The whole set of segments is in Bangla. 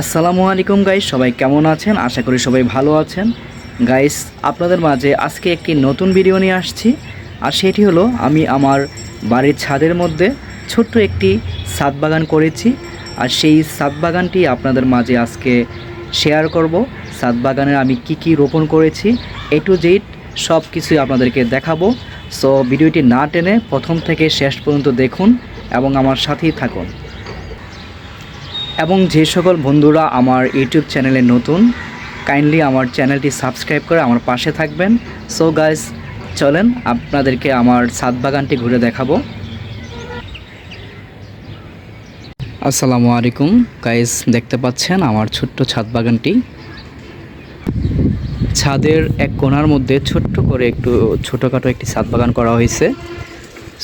আসসালামু আলাইকুম গাইস সবাই কেমন আছেন? আশা করি সবাই ভালো আছেন। গাইস আপনাদের মাঝে আজকে একটি নতুন ভিডিও নিয়ে আসছি। আর সেটি হলো, আমি আমার বাড়ির ছাদের মধ্যে ছোট্ট একটি ছাদ বাগান করেছি। আর সেই ছাদ বাগানটি আপনাদের মাঝে আজকে শেয়ার করব। ছাদ বাগানে আমি কি কি রোপণ করেছি এ টু জেড সব কিছুই আপনাদেরকে দেখাবো। সো ভিডিওটি না টেনে প্রথম থেকে শেষ পর্যন্ত দেখুন এবং আমার সাথেই থাকুন। এবং যে সকল বন্ধুরা আমার ইউটিউব চ্যানেলে নতুন কাইন্ডলি আমার চ্যানেলটি সাবস্ক্রাইব করে আমার পাশে থাকবেন। সো গাইস চলেন আপনাদেরকে আমার ছাদ বাগানটি ঘুরে দেখাবো। আসসালামু আলাইকুম। গাইস দেখতে পাচ্ছেন আমার ছোট্ট ছাদ বাগানটি। ছাদের এক কোণার মধ্যে ছোট্ট করে একটু ছোটোখাটো একটি ছাদ বাগান করা হয়েছে।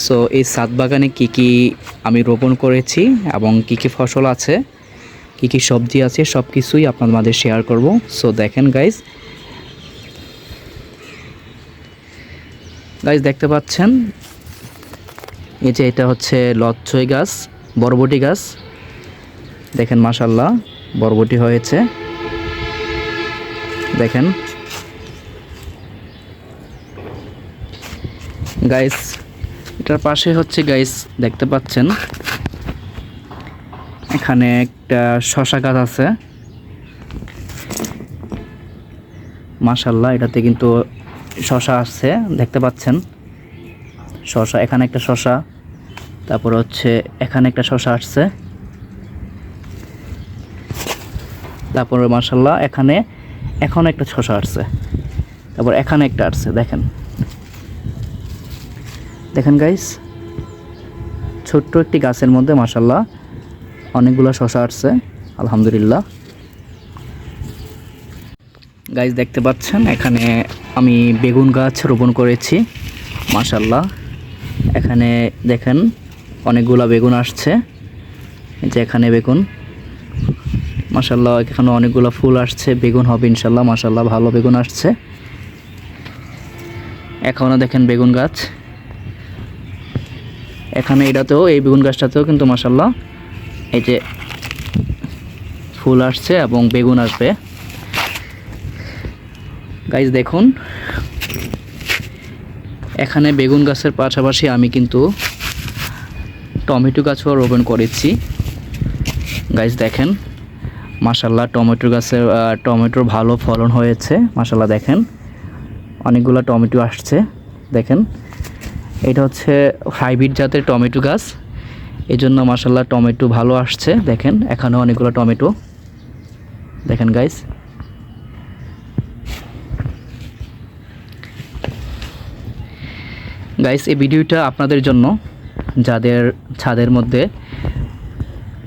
সো এই ছাদ বাগানে কি কি আমি রোপণ করেছি এবং কি কি ফসল আছে কি কি সবজি আছে সব কিছুই আপনাদের শেয়ার করব। সো দেখেন গাইজ গাইজ দেখতে পাচ্ছেন? এই যে এটা হচ্ছে লচ্ছই গাছ, বরবটি গাছ। দেখেন মাশাল্লাহ বরবটি হয়েছে। দেখেন। গাইস এটার পাশে হচ্ছে গাইস দেখতে পাচ্ছেন? এখানে একটা শশা গাছ আছে। মাশাল্লাহ এটাতে কিন্তু শশা আছে দেখতে পাচ্ছেন? শশা, এখানে একটা শশা, তারপর হচ্ছে এখানে একটা শশা আসছে। তারপরে মাশাল্লাহ এখানে এখন একটা শশা আসছে। তারপর এখানে একটা আসছে, দেখেন। দেখেন গাইস ছোট্ট একটি গাছের মধ্যে মাশাল্লাহ অনেকগুলো শশা আসছে আলহামদুলিল্লাহ। গাইস দেখতে পাচ্ছেন, এখানে আমি বেগুন গাছ রোপণ করেছি মাশাল্লাহ এখানে দেখেন, অনেকগুলো বেগুন আসছে যে এখানে বেগুন। মাশাল্লাহ এখানে অনেকগুলো ফুল আসছে, বেগুন হবে ইনশাল্লাহ মাশাল্লাহ ভালো বেগুন আসছে। এখনও দেখেন বেগুন গাছ। এখানে এটাতেও, এই বেগুন গাছটাতেও কিন্তু মাশাল্লাহ এই যে ফুল আসছে এবং বেগুন আসবে। গাইজ দেখুন। এখানে বেগুন গাছের পাশাপাশি আমি কিন্তু টমেটো গাছও রোপণ করেছি। গাইজ দেখেন। মাশাল্লাহ টমেটো গাছের টমেটোর ভালো ফলন হয়েছে। মাশাল্লাহ দেখেন। অনেকগুলো টমেটো আসছে। দেখেন। এটা হচ্ছে হাইব্রিড জাতের টমেটো গাছ। এই জন্য মাসাল্লাহ টমেটো ভালো আসছে, দেখেন, এখানে অনেকগুলো টমেটো। দেখেন গাইস গাইস এই ভিডিওটা আপনাদের জন্য, যাদের ছাদের মধ্যে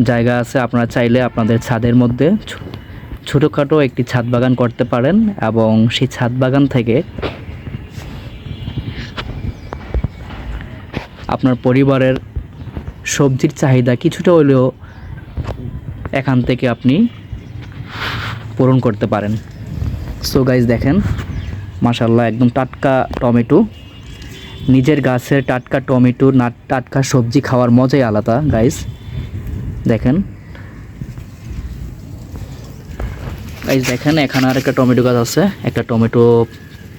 জায়গা আছে, আপনারা চাইলে আপনাদের ছাদের মধ্যে ছোটোখাটো একটি ছাদ বাগান করতে পারেন এবং সেই ছাদ বাগান থেকে আপনার পরিবারের সবজির চাহিদা কিছুটা হলেও এখান থেকে আপনি পূরণ করতে পারেন। সো গাইজ দেখেন মাশাল্লাহ একদম টাটকা টমেটো। নিজের গাছের টাটকা টমেটো, না, টাটকা সবজি খাওয়ার মজাই আলাদা গাইজ দেখেন। গাইজ দেখেন, এখানে আর একটা টমেটো গাছ আছে, একটা টমেটো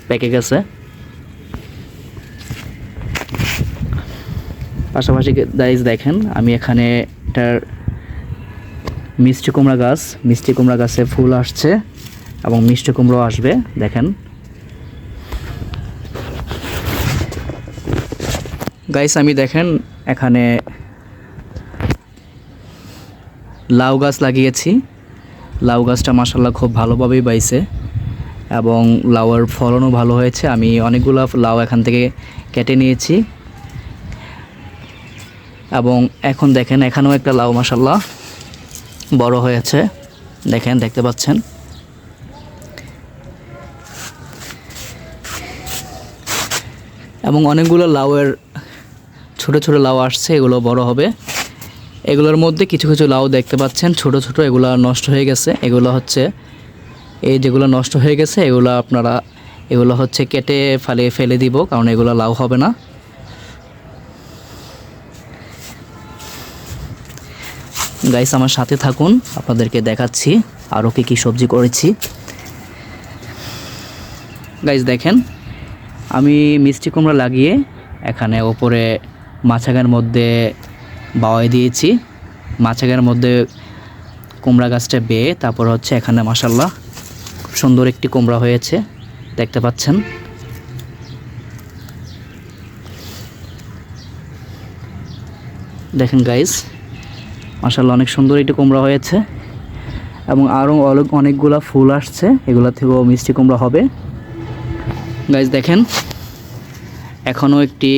পেকে গেছে। পাশাপাশি গাইজ দেখেন, আমি এখানে এটার মিষ্টি কুমড়া গাছ, মিষ্টি কুমড়া গাছে ফুল আসছে এবং মিষ্টি কুমড়ো আসবে, দেখেন। গাইস আমি দেখেন, এখানে লাউ গাছ লাগিয়েছি। লাউ গাছটা মাসাল্লাহ খুব ভালোভাবেই বাইছে এবং লাউয়ের ফলনও ভালো হয়েছে। আমি অনেকগুলো লাউ এখান থেকে কেটে নিয়েছি। এবং এখন দেখেন এখানেও একটা লাউ মাসাল্লাহ বড় হয়েছে। দেখেন, দেখতে পাচ্ছেন। এবং অনেকগুলো লাউয়ের ছোট ছোট লাউ আসছে, এগুলো বড় হবে। এগুলোর মধ্যে কিছু কিছু লাউ দেখতে পাচ্ছেন, ছোট ছোট, এগুলো নষ্ট হয়ে গেছে। এগুলো হচ্ছে, এই যেগুলো নষ্ট হয়ে গেছে, এগুলো আপনারা, এগুলো হচ্ছে কেটে ফালিয়ে ফেলে দিব, কারণ এগুলো লাউ হবে না। গাইস আমার সাথে থাকুন। আপনাদেরকে দেখাচ্ছি আরও কী কী সবজি করেছি। গাইস দেখেন, আমি মিষ্টি কুমড়া লাগিয়ে এখানে ওপরে মাছাগার মধ্যে বাওয়াই দিয়েছি। মাছাগার মধ্যে কুমড়া গাছটা বেয়ে তারপর হচ্ছে এখানে মাসাল্লাহ খুব সুন্দর একটি কুমড়া হয়েছে। দেখতে পাচ্ছেন? দেখেন গাইস মাসাল্লাহ অনেক সুন্দর একটি কুমড়া হয়েছে। এবং আরও অনেক অনেকগুলা ফুল আসছে, এগুলা থেকেও মিষ্টি কুমড়া হবে। গাইস দেখেন এখনও একটি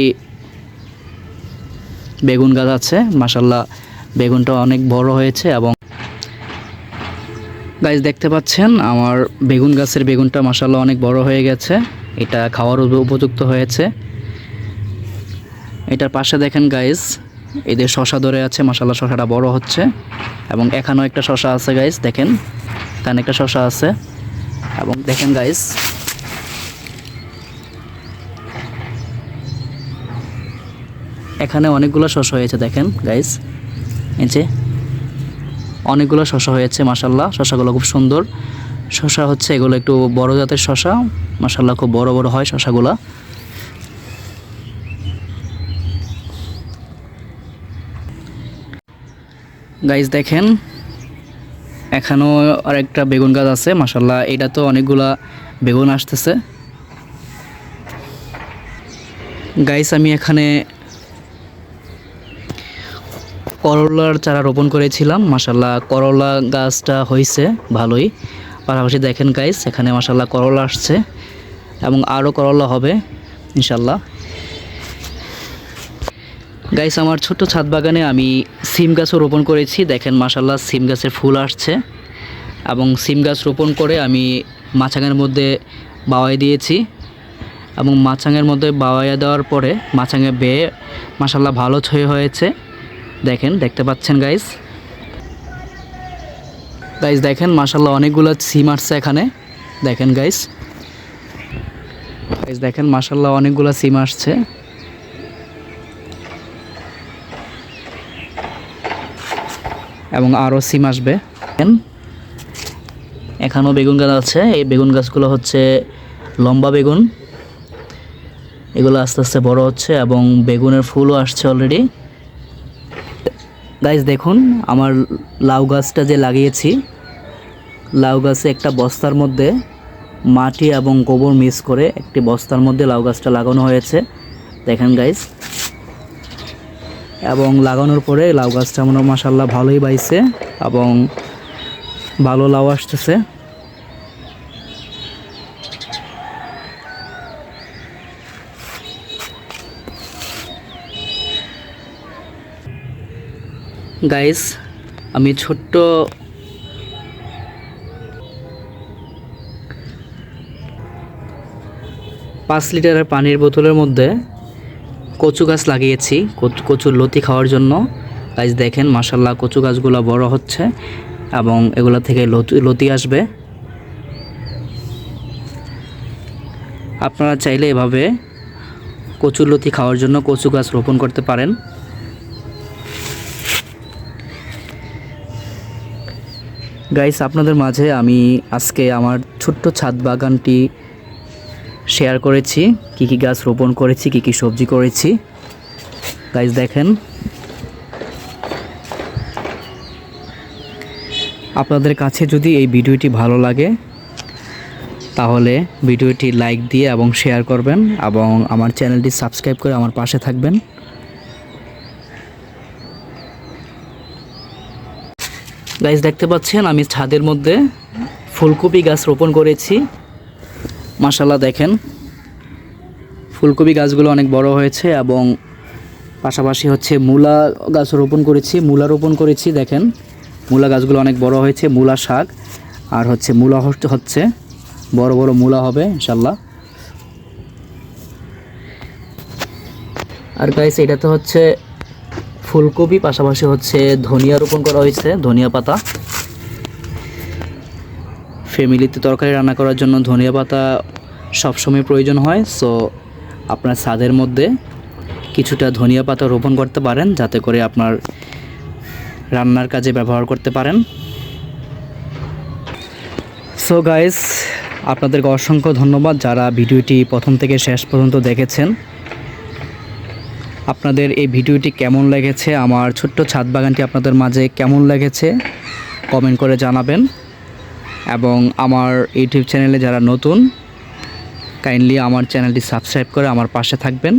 বেগুন গাছ আছে। মাসাল্লাহ বেগুনটা অনেক বড় হয়েছে এবং গাইস দেখতে পাচ্ছেন, আমার বেগুন গাছের বেগুনটা মাসাল্লাহ অনেক বড় হয়ে গেছে। এটা খাওয়ার উপযুক্ত হয়েছে। এটার পাশে দেখেন গাইস এদের শশা ধরে আছে মাসাল্লাহ শশাটা বড় হচ্ছে। এবং এখানেও একটা শশা আছে গাইস দেখেন। এখানে একটা শশা আছে। এবং দেখেন গাইস এখানে অনেকগুলো শশা হয়েছে, দেখেন গাইস এই অনেকগুলো শশা হয়েছে মাসাল্লাহ শশাগুলো খুব সুন্দর। শশা হচ্ছে, এগুলো একটু বড় জাতের শশা। মাসাল্লাহ খুব বড় বড় হয় শশাগুলা। গাইস দেখেন, এখানেও আরেকটা বেগুন গাছ আছে মাসাল্লাহ এটা তো অনেকগুলা বেগুন আসতেছে। গাইস আমি এখানে করলার চারা রোপণ করেছিলাম মাসাল্লাহ করলা গাছটা হয়েছে ভালোই। পাশাপাশি দেখেন গাইস এখানে মাসাল্লাহ করলা আসছে, এবং আরও করলা হবে ইনশাল্লাহ গাইস আমার ছোট্ট ছাদ বাগানে আমি সিম গাছও রোপণ করেছি। দেখেন মাসাল্লাহ সিম গাছের ফুল আসছে। এবং সিম গাছ রোপণ করে আমি মাছাঙের মধ্যে বাওয়াই দিয়েছি। এবং মাছাঙের মধ্যে বাওয়াইয়া দেওয়ার পরে মাছাঙে বেয়ে মাসাল্লাহ ভালো ছয় হয়েছে। দেখেন, দেখতে পাচ্ছেন গাইস গাইস দেখেন মাসাল্লাহ অনেকগুলো সিম আসছে এখানে। দেখেন গাইস গাইস দেখেন মাসাল্লাহ অনেকগুলো সিম আসছে। এবং আরও সিম আসবে। এখানেও বেগুন গাছ আছে। এই বেগুন গাছগুলো হচ্ছে লম্বা বেগুন। এগুলো আস্তে আস্তে বড় হচ্ছে এবং বেগুনের ফুলও আসছে অলরেডি গাইজ দেখুন, আমার লাউ গাছটা যে লাগিয়েছি, লাউ গাছে একটা বস্তার মধ্যে মাটি এবং গোবর মিক্স করে একটি বস্তার মধ্যে লাউ গাছটা লাগানো হয়েছে। দেখেন গাইজ এবং লাগানোর পরে লাউ গাছটা মনে মাসাল্লাহ ভালোই বাইছে এবং ভালো লাউ আসতেছে। গাইস আমি ছোট্ট পাঁচ লিটারের পানির বোতলের মধ্যে কচু গাছ লাগিয়েছি, কচু- কচুর লতি খাওয়ার জন্য। গাছ দেখেন মাসাল্লাহ কচু গাছগুলো বড় হচ্ছে এবং এগুলো থেকে লতি লতি আসবে। আপনারা চাইলে এভাবে কচুর লতি খাওয়ার জন্য কচু গাছ রোপণ করতে পারেন। গাইস আপনাদের মাঝে আমি আজকে আমার ছোট্ট ছাদ বাগানটি শেয়ার করেছি, কি কি গাছ রোপণ করেছি, কি কি সবজি করেছি। গাইস দেখেন। আপনাদের কাছে যদি এই ভিডিওটি ভালো লাগে, তাহলে ভিডিওটি লাইক দিয়ে এবং শেয়ার করবেন এবং আমার চ্যানেলটি সাবস্ক্রাইব করে আমার পাশে থাকবেন। গাইস দেখতে পাচ্ছেন, আমি ছাদের মধ্যে ফুলকপি গাছ রোপণ করেছি। মাশাল্লাহ দেখেন। ফুলকপি গাছগুলো অনেক বড় হয়েছে এবং পাশাপাশি হচ্ছে মূলা গাছ রোপণ করেছি, মূলা রোপণ করেছি, দেখেন। মূলা গাছগুলো অনেক বড় হয়েছে, মূলা শাক। আর হচ্ছে মূলা হচ্ছে বড় বড় মূলা হবে ইনশাল্লাহ আর গাইস এটাতে হচ্ছে ফুলকপি, পাশাপাশি হচ্ছে ধনিয়া রোপণ করা হয়েছে, ধনিয়া পাতা। ফ্যামিলিতে তরকারি রান্না করার জন্য ধনিয়া পাতা সবসময় প্রয়োজন হয় সো আপনার ছাদের মধ্যে কিছুটা ধনিয়া পাতা রোপণ করতে পারেন, যাতে করে আপনার রান্নার কাজে ব্যবহার করতে পারেন। সো গাইস আপনাদেরকে অসংখ্য ধন্যবাদ যারা ভিডিওটি প্রথম থেকে শেষ পর্যন্ত দেখেছেন। আপনাদের এই ভিডিওটি কেমন লেগেছে, আমার ছোট্ট ছাদ বাগানটি আপনাদের মাঝে কেমন লেগেছে কমেন্ট করে জানাবেন। এবং আমার ইউটিউব চ্যানেলে যারা নতুন কাইন্ডলি আমার চ্যানেলটি সাবস্ক্রাইব করে আমার পাশে থাকবেন।